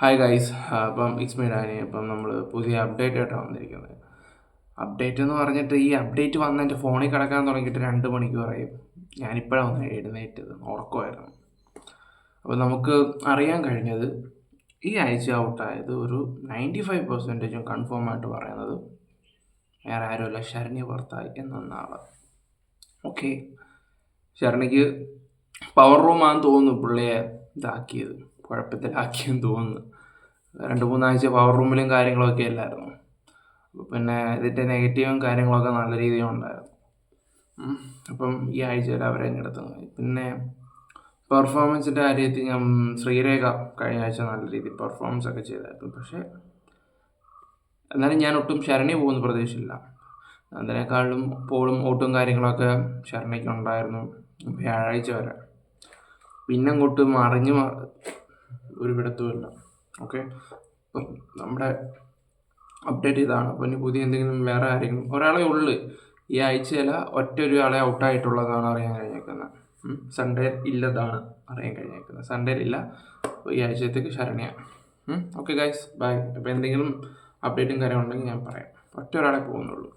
Hi guys അപ്പം it's me Dani അപ്പം നമ്മൾ പുതിയ അപ്ഡേറ്റ് ആയിട്ടാണ് വന്നിരിക്കുന്നത്. അപ്ഡേറ്റ് എന്ന് പറഞ്ഞിട്ട് ഈ അപ്ഡേറ്റ് വന്ന് എന്റെ ഫോണിൽ കിടക്കാൻ തുടങ്ങിയിട്ട് രണ്ട് മണിക്കൂറായി. ഞാനിപ്പോഴാണ് ഒന്ന് എഴുന്നേറ്റത് ഉറക്കമായിരുന്നു. അപ്പോൾ നമുക്ക് അറിയാൻ കഴിഞ്ഞത് ഈ ആഴ്ച ഔട്ടായത് ഒരു നയന്റി ഫൈവ് പെർസെന്റേജും കൺഫേം ആയിട്ട് പറയുന്നത് വേറെ ആരുമല്ല ശരണ്യ ഭർത്തായി എന്നൊന്നാൾ ഓക്കെ ശരണിക്ക് പവർ റൂമാണെന്ന് തോന്നുന്നു പുള്ളിയെ ഇതാക്കിയത്. കുഴപ്പത്തിലാക്കിയെന്ന് തോന്നുന്നു. രണ്ട് മൂന്നാഴ്ച പവർ റൂമിലും കാര്യങ്ങളൊക്കെ അല്ലായിരുന്നു. പിന്നെ ഇതിന്റെ നെഗറ്റീവും കാര്യങ്ങളൊക്കെ നല്ല രീതിയിൽ ഉണ്ടായിരുന്നു. അപ്പം ഈ ആഴ്ചയിൽ അവരെ എടുത്തുന്നത് പിന്നെ പെർഫോമൻസിന്റെ കാര്യത്തിൽ ഞാൻ ശ്രീരേഖ കഴിഞ്ഞ ആഴ്ച നല്ല രീതിയിൽ പെർഫോമൻസ് ഒക്കെ ചെയ്തായിരുന്നു. പക്ഷേ എന്നാലും ഞാൻ ഒട്ടും ശരണി പോകുന്ന പ്രതീക്ഷയില്ല അതിനേക്കാളും പോളും ഓട്ടും കാര്യങ്ങളൊക്കെ ശരണയ്ക്ക് ഉണ്ടായിരുന്നു വ്യാഴാഴ്ച വരെ. പിന്നെ അങ്ങോട്ട് മറിഞ്ഞ് ഒരു പിടുത്തവുമില്ല ഓക്കെ അപ്പം നമ്മുടെ അപ്ഡേറ്റ് ഇതാണ്. അപ്പോൾ ഇനി പുതിയ എന്തെങ്കിലും വേറെ ആരെങ്കിലും ഒരാളെ ഉള്ളു. ഈ ആഴ്ചയില ഒറ്റ ഒരാളെ ഔട്ടായിട്ടുള്ളതാണ് അറിയാൻ കഴിഞ്ഞേക്കുന്നത്. സൺഡേ ഇല്ലതാണ് അറിയാൻ കഴിഞ്ഞേക്കുന്നത്. സൺഡേ ഇല്ല. അപ്പോൾ ഈ ആഴ്ചത്തേക്ക് ശരണ്യ. ഓക്കെ ഗൈസ് ബൈ അപ്പോൾ എന്തെങ്കിലും അപ്ഡേറ്റും കാര്യമുണ്ടെങ്കിൽ ഞാൻ പറയാം. ഒറ്റ ഒരാളെ പോകുന്നുള്ളൂ.